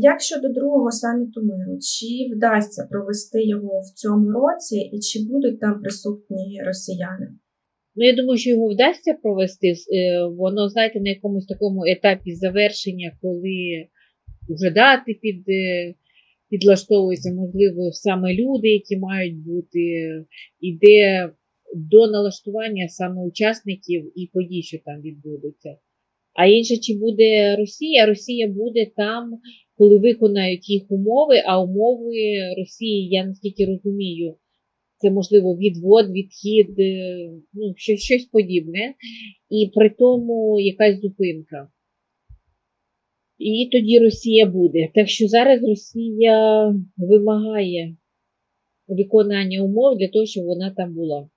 Як щодо другого саміту миру, чи вдасться провести його в цьому році, і чи будуть там присутні росіяни? Ну, я думаю, що його вдасться провести. Е, Воно, знаєте, на якомусь такому етапі завершення, коли вже дати під, е, підлаштовуються, можливо, саме люди, які мають бути, іде до налаштування саме учасників і подій, що там відбудуться. А інше, чи буде Росія? Rосія буде там, коли виконають їх умови, а умови Росії, я наскільки розумію, це можливо відвод, відхід, е, ну, щось, щось подібне, і при тому якась зупинка. І тоді Росія буде. Так що зараз Росія вимагає виконання умов для того, щоб вона там була.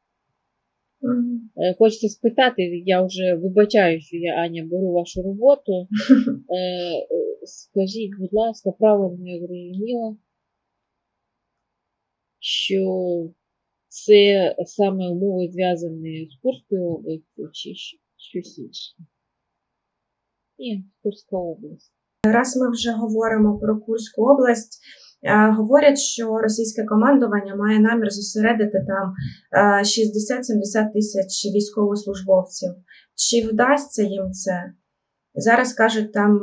Е, Хочеться спитати, я вже вибачаю, що я Аня беру вашу роботу. Е, Скажіть, будь ласка, правильно я зрозуміла, що це саме умови зв'язані з Курською областю чи щось інше? Ні, Курська область. Раз ми вже говоримо про Курську область, говорять, що російське командування має намір зосередити там е, 60-70 тисяч військовослужбовців. Чи вдасться їм це? Зараз кажуть, там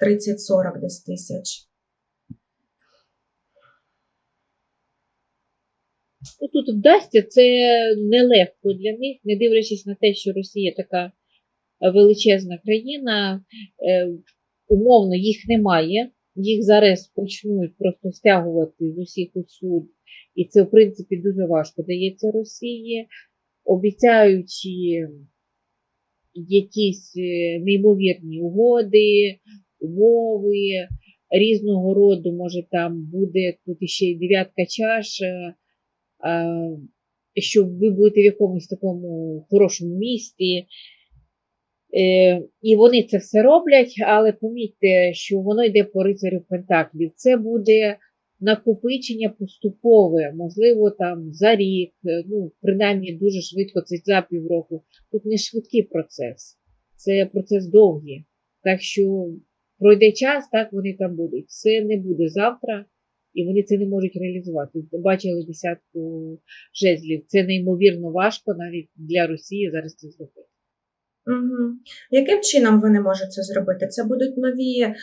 30-40 десь тисяч. Ну, тут вдасться, це нелегко для них, не дивлячись на те, що Росія така величезна країна, е, умовно їх немає, їх зараз почнуть просто стягувати з усіх усюд, і це, в принципі, дуже важко дається Росії, обіцяючи якісь е, неймовірні угоди, умови різного роду, може там буде тут іще й дев'ятка чаш, е, що ви будете в якомусь такому хорошому місті. Е, і вони це все роблять, але помітьте, що воно йде по рицарю Пентаклів. Це буде накопичення поступове, можливо, там за рік, е, ну, принаймні дуже швидко, це за півроку. Тут не швидкий процес, це процес довгий. Так що пройде час, так вони там будуть. Це не буде завтра, і вони це не можуть реалізувати. Бачили десятку жезлів. Це неймовірно важко навіть для Росії зараз це зробити. Угу. Яким чином вони можуть це зробити? Це будуть нові е,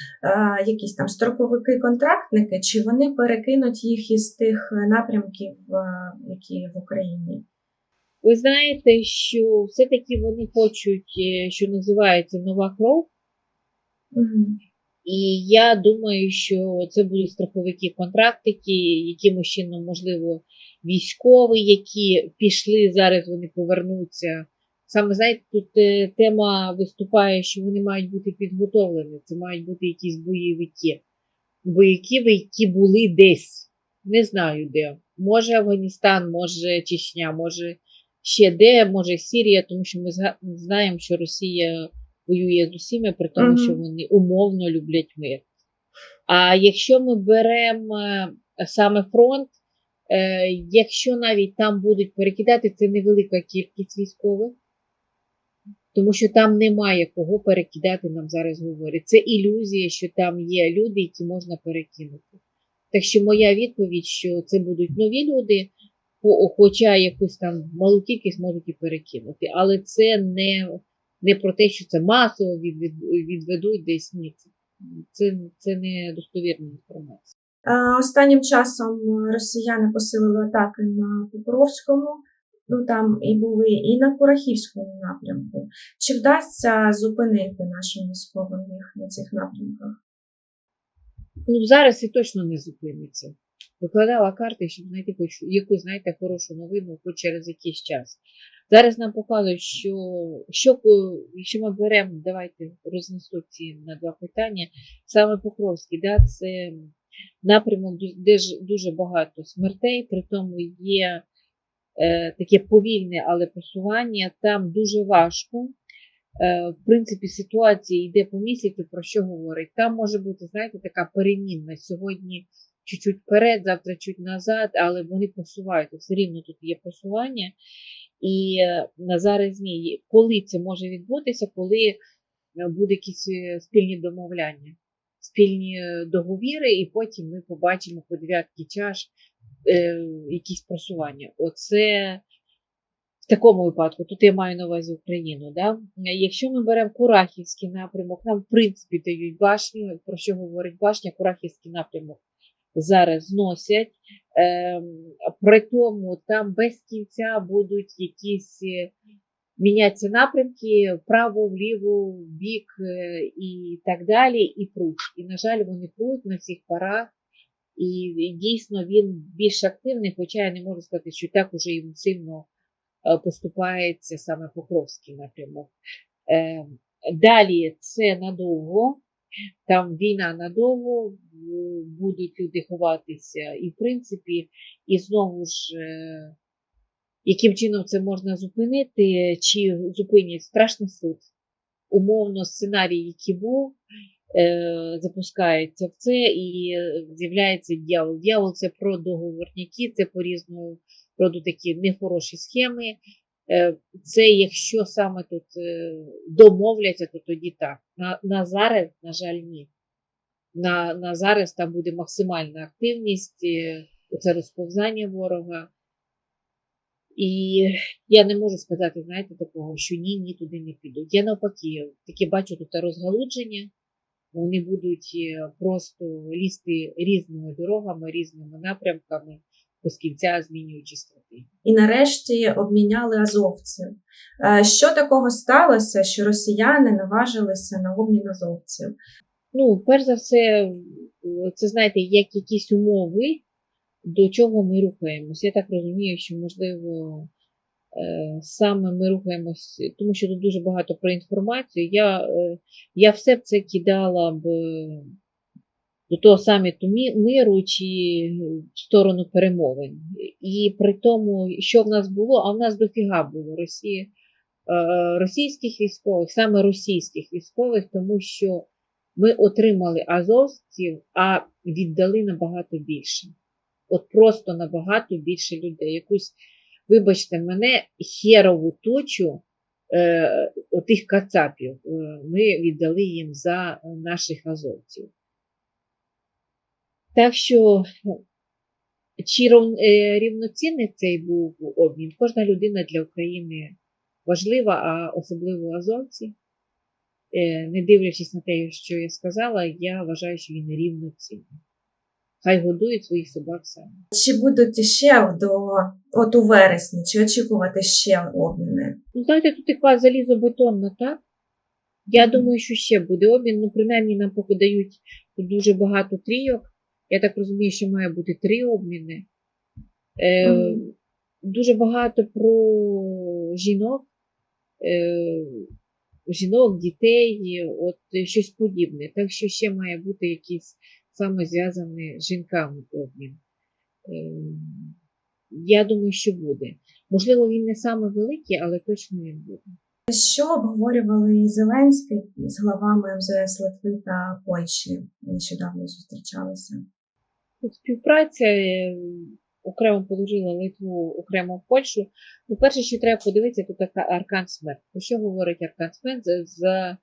якісь там строковики-контрактники, чи вони перекинуть їх із тих напрямків, е, які в Україні? Ви знаєте, що все-таки вони хочуть, е, що називається нова кров. Угу. І я думаю, що це будуть страховики контрактики, якимось чином, можливо, військові, які пішли, зараз вони повернуться. Саме знаєте, тут е, тема виступає, що вони мають бути підготовлені. Це мають бути якісь бойовики. Бойовики, які були десь. Не знаю де. Може Афганістан, може Чечня, може ще де, може Сірія, тому що ми знаємо, що Росія воює з усіми, при тому, Мгм. що вони умовно люблять мир. А якщо ми беремо е, саме фронт, е, якщо навіть там будуть перекидати, це невелика кількість військових, тому що там немає кого перекидати, нам зараз говорять. Це ілюзія, що там є люди, які можна перекинути. Так що моя відповідь, що це будуть нові люди, хоча якусь там малу кількість можуть і перекинути. Але це не, не про те, що це масово відведуть десь. Ні, це, це, не достовірна інформація. Е, Останнім часом росіяни посилили атаки на Покровському, ну там і були, і на Курахівському напрямку. Чи вдасться зупинити нашим військовим їх на цих напрямках? Ну, зараз і точно не зупиниться. Викладала карти, щоб знайти хоч якусь, знаєте, хорошу новину, хоч через якийсь час. Зараз нам показують, що, що якщо ми беремо, давайте рознесу ці на два питання. Саме Покровський, да, це напрямок, де ж дуже багато смертей, при тому є таке повільне, але просування. Там дуже важко. Е, в принципі, ситуація йде по місяцю, про що говорить. Там може бути, знаєте, така перемінна. Сьогодні чуть-чуть вперед, завтра чуть назад, але вони просуваються. Все рівно тут є просування. І е, на зараз ні. Коли це може відбутися, коли е, буде якісь е, спільні домовляння. Спільні е, договіри, і потім ми побачимо по дев'ятки чаш е, якісь просування. Оце в такому випадку, тут я маю на увазі Україну. Да? Якщо ми беремо Курахівський напрямок, нам в принципі дають башню. Про що говорить башня? Курахівський напрямок зараз зносять. Ем, при тому там без кінця будуть якісь е, мінятися напрямки вправо, вліво, в бік е, і так далі, і пруть. І, на жаль, вони пруть на всіх парах. І дійсно він більш активний, хоча я не можу сказати, що так уже йому сильно е, поступається саме Покровський напрямок. Е, Далі це надовго, там війна надовго, будуть люди ховатися, і в принципі, і знову ж, е, яким чином це можна зупинити, чи зупинять страшний суд. Умовно, сценарій, який був, е, запускається в це і з'являється дьявол. Дьявол це про договорняки, це по різному роду такі нехороші схеми. Е, Це якщо саме тут е, домовляться, то тоді так. На, на зараз, на жаль, ні. На, на зараз там буде максимальна активність, це розповзання ворога. І я не можу сказати, знаєте, такого, що ні, ні, туди не підуть. Я навпаки, таке бачу тут розгалудження. Вони будуть е, просто лізти різними дорогами, різними напрямками, без кінця змінюючи стратегію. І нарешті обміняли азовців. Е, Що такого сталося, що росіяни наважилися на обмін азовців? Ну, перш за все, це знаєте, як якісь умови, до чого ми рухаємося. Я так розумію, що можливо е, саме ми рухаємось, тому що тут дуже багато про інформацію. Я, е, я все б це кидала б е, до того саміту миру чи в сторону перемовин. І при тому, що в нас було, а в нас дофіга було Росії, російських військових, саме російських військових, тому що ми отримали азовців, а віддали набагато більше. От просто набагато більше людей. Якусь, вибачте мене, херову тучу е, отих кацапів е, ми віддали їм за наших азовців. Так що, чи е, рівноцінний цей був обмін, кожна людина для України важлива, а особливо азовці. Е, Не дивлячись на те, що я сказала, я вважаю, що він рівноцінний. Хай годують своїх собак самі. Чи будуть ще до от у вересні, чи очікувати ще обміни? Ну, знаєте, тут така залізобетонна, так? Я думаю, що ще буде обмін. Ну, принаймні, нам поки дають тут дуже багато трійок. Я так розумію, що має бути три обміни. Е, Мгм. Дуже багато про жінок, е, жінок, дітей, от щось подібне. Так що ще має бути якийсь саме зв'язаний з жінками обмін. Е, я думаю, що буде. Можливо, він не саме великий, але точно він буде. Що обговорювали і Зеленський з главами МЗС Литви та Польщі? Нещодавно зустрічалися. Тут співпраця е, окремо положила Литву, окремо в Польщу. Ну, перше, що треба подивитися, то така аркан смерть. Про що говорить аркан смерть? За, за,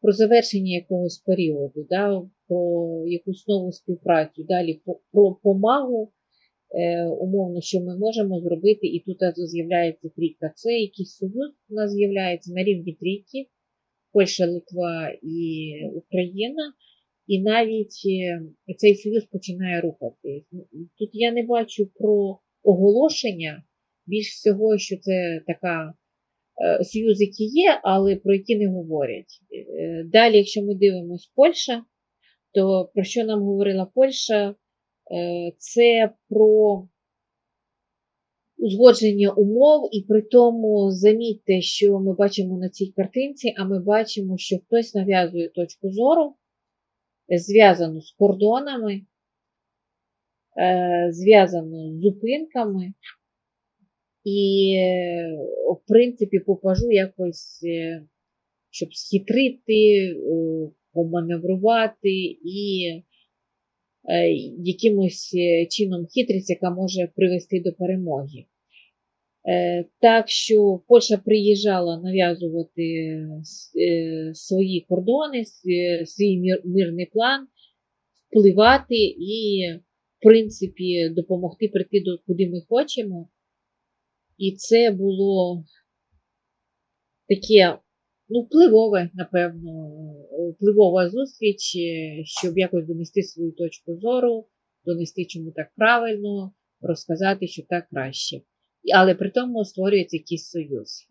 про завершення якогось періоду, да, про якусь нову співпрацю. Далі про помагу, е, умовно, що ми можемо зробити, і тут з'являється трійка. Це якийсь союз у нас з'являється на рівні трійки. Польща, Литва і Україна. І навіть е, цей союз починає рухатись. Тут я не бачу про оголошення, більш всього, що це така е, союз, який є, але про які не говорять. Е, Далі, якщо ми дивимося Польща, то про що нам говорила Польща? Е, Це про узгодження умов, і при тому замітьте, що ми бачимо на цій картинці, а ми бачимо, що хтось нав'язує точку зору, е, зв'язану з кордонами, е, зв'язану з зупинками. І, в принципі, попажу якось, щоб схитрити, поманеврувати і е, якимось е, чином хитрість, яка може привести до перемоги. Е, Так що Польща приїжджала нав'язувати свої кордони, свій мирний план, впливати і, в принципі, допомогти прийти до куди ми хочемо. І це було таке, ну, впливове, напевно, впливова зустріч, е, щоб якось донести свою точку зору, донести, чому так правильно, розказати, що так краще. Але при тому створюється якийсь союз.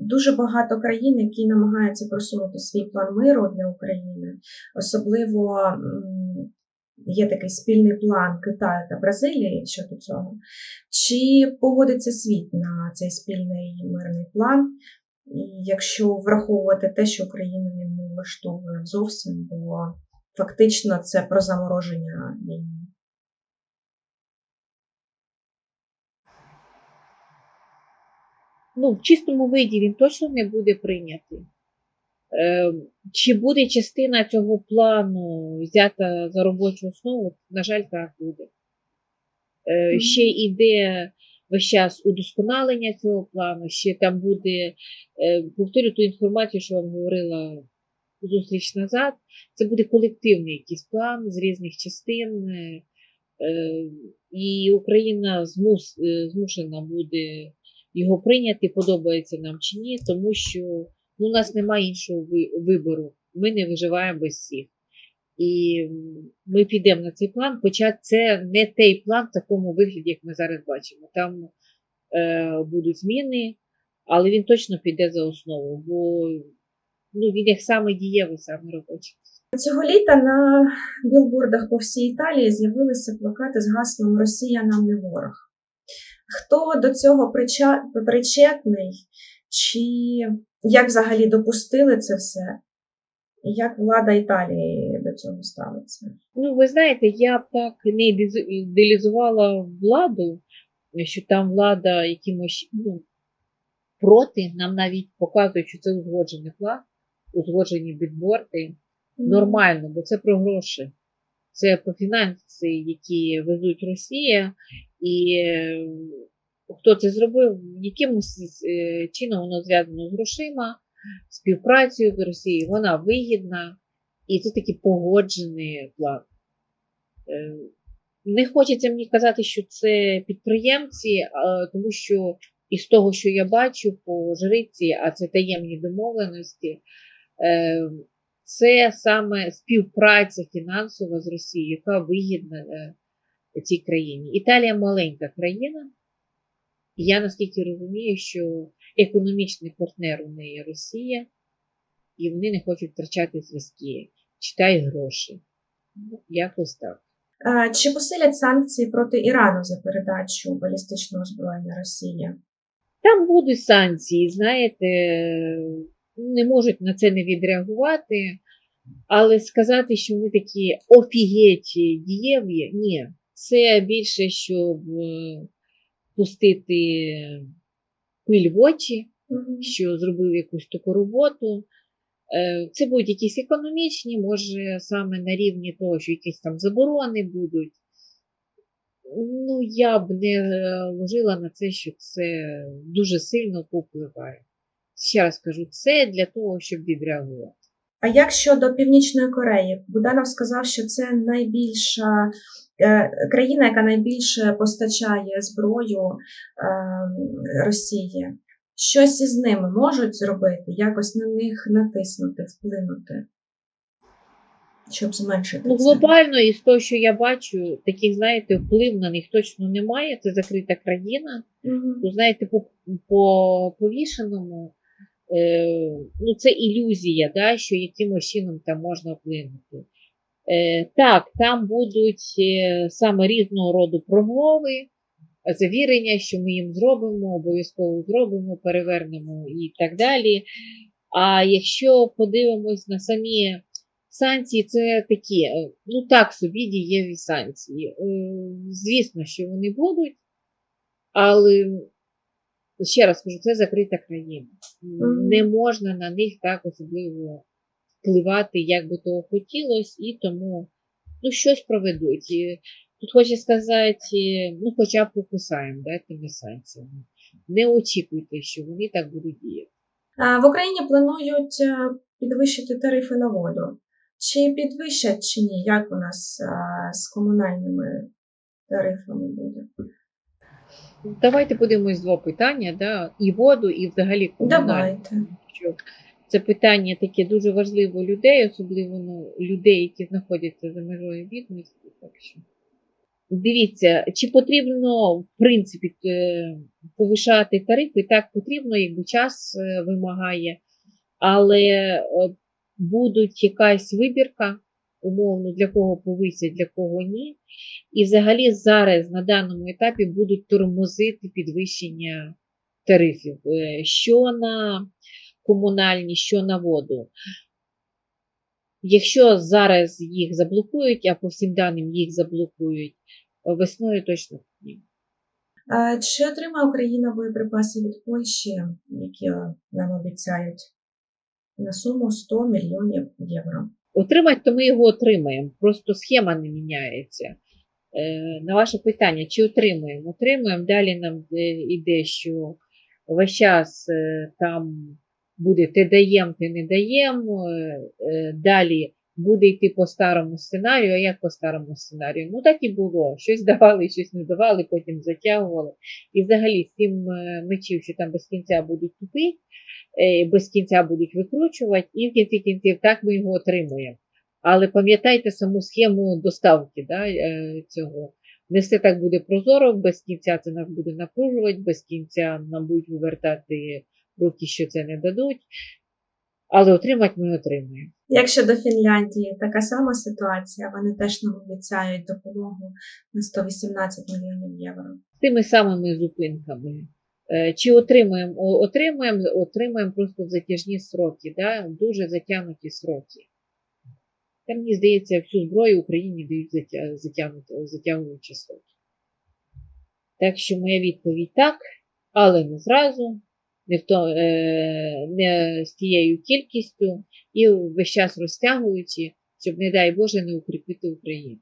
Дуже багато країн, які намагаються просунути свій план миру для України, особливо є такий спільний план Китаю та Бразилії щодо цього. Чи погодиться світ на цей спільний мирний план? І якщо враховувати те, що Україну він не влаштовує зовсім, бо фактично це про замороження війни. Ну, в чистому виді він точно не буде прийнятий. Е, Чи буде частина цього плану взята за робочу основу? На жаль, так буде. Е, Ще йде весь час удосконалення цього плану, ще там буде, е, повторю ту інформацію, що вам говорила зустріч назад. Це буде колективний якийсь план з різних частин, е, е, і Україна змус, змушена буде його прийняти, подобається нам чи ні, тому що ну, у нас немає іншого вибору. Ми не виживаємо без всіх. І ми підемо на цей план, хоча це не той план в такому вигляді, як ми зараз бачимо. Там е, будуть зміни, але він точно піде за основу, бо ну, він як саме дієвий, саме робочий. Цього літа на білбордах по всій Італії з'явилися плакати з гаслом Росія нам не ворог. Хто до цього причетний, чи як взагалі допустили це все? І як влада Італії до цього ставиться? Ну, ви знаєте, я б так не ідеалізу- ідеалізувала владу, що там влада якимось ну, проти, нам навіть показують, що це узгоджений план, узгоджені бідборди. Нормально, бо це про гроші. Це про фінанси, які везуть Росія, і е, хто це зробив, якимось е, чином воно зв'язано з грошима, співпрацею з Росією, вона вигідна, і це такий погоджений план. Е, Не хочеться мені казати, що це підприємці, тому що із того, що я бачу по жриці, а це таємні домовленості, е, це саме співпраця фінансова з Росією, яка вигідна е, цій країні. Італія маленька країна, я наскільки розумію, що економічний партнер у неї Росія, і вони не хочуть втрачати зв'язки, читай гроші. Ну, якось так. Чи посилять санкції проти Ірану за передачу балістичного озброєння Росії? Там будуть санкції, знаєте, не можуть на це не відреагувати, але сказати, що вони такі офігеть дієві, ні. Це більше, щоб е, пустити пиль в очі, що зробив якусь таку роботу. Е, Це будуть якісь економічні, може саме на рівні того, що якісь там заборони будуть. Ну, я б не е, ложила на це, що це дуже сильно повпливає. Ще раз кажу, це для того, щоб відреагувати. А як щодо Північної Кореї? Буданов сказав, що це найбільша країна, яка найбільше постачає зброю е, Росії. Щось із ними можуть зробити, якось на них натиснути, вплинути, щоб зменшити Ну, глобально, із того, що я бачу, таких, знаєте, вплив на них точно немає. Це закрита країна. Мгм. Ну, знаєте, по, по повішеному, е, ну, це ілюзія, да, що якимось чином там можна вплинути. Е, так, там будуть е, саме різного роду промови, завірення, що ми їм зробимо, обов'язково зробимо, перевернемо і так далі. А якщо подивимось на самі санкції, це такі, е, ну так собі дієві санкції. Звісно, що вони будуть, але ще раз кажу, це закрита країна. Не можна на них так особливо впливати, як би того хотілося, і тому ну, щось проведуть. І тут хочу сказати, ну, хоча б покусаємо да, тими санкціями. Не очікуйте, що вони так будуть діяти. В Україні планують е, підвищити тарифи на воду. Чи підвищать чи ні? Як у нас а, з комунальними тарифами буде? Давайте подивимось два питання, да? і воду, і взагалі комунальні. Давайте. Це питання таке дуже важливе людей, особливо ну, людей, які знаходяться за межою бідності. Так що. Дивіться, чи потрібно, в принципі, е, повишати тарифи? Так, потрібно, якби час е, вимагає, але е, будуть якась вибірка, умовно, для кого повисять, для кого ні. І взагалі зараз на даному етапі будуть тормозити підвищення тарифів. Що на комунальні, що на воду. Якщо зараз їх заблокують, а по всім даним їх заблокують, весною точно ні. Чи отримає Україна боєприпаси від Польщі, які нам обіцяють на суму 100 мільйонів євро? Отримати, то ми його отримаємо. Просто схема не міняється. Е, на ваше питання, чи отримуємо? Отримуємо. Далі нам е, іде, що весь час е, там буде ти даєм, ти не даєм. Е, е, далі буде йти по старому сценарію. А як по старому сценарію? Ну так і було. Щось давали, щось не давали, потім затягували. І взагалі сім е, мечів, що там без кінця будуть тупи, без кінця будуть викручувати, і в кінці кінців так ми його отримуємо. Але пам'ятайте саму схему доставки да, цього. Не все так буде прозоро, без кінця це нас буде напружувати, без кінця нам будуть вивертати руки, що це не дадуть. Але отримати ми отримуємо. Як щодо Фінляндії, така сама ситуація. Вони теж нам обіцяють допомогу на 118 мільйонів євро. Тими самими зупинками. Е, Чи отримуємо? Отримуємо, отримуємо просто в затяжні сроки, да? дуже затягнуті сроки. Та мені здається, всю зброю Україні дають затягуючі сроки. Так що моя відповідь так, але не зразу, не, в то, е, не з тією кількістю і весь час розтягуючи, щоб, не дай Боже, не укріпити Україну.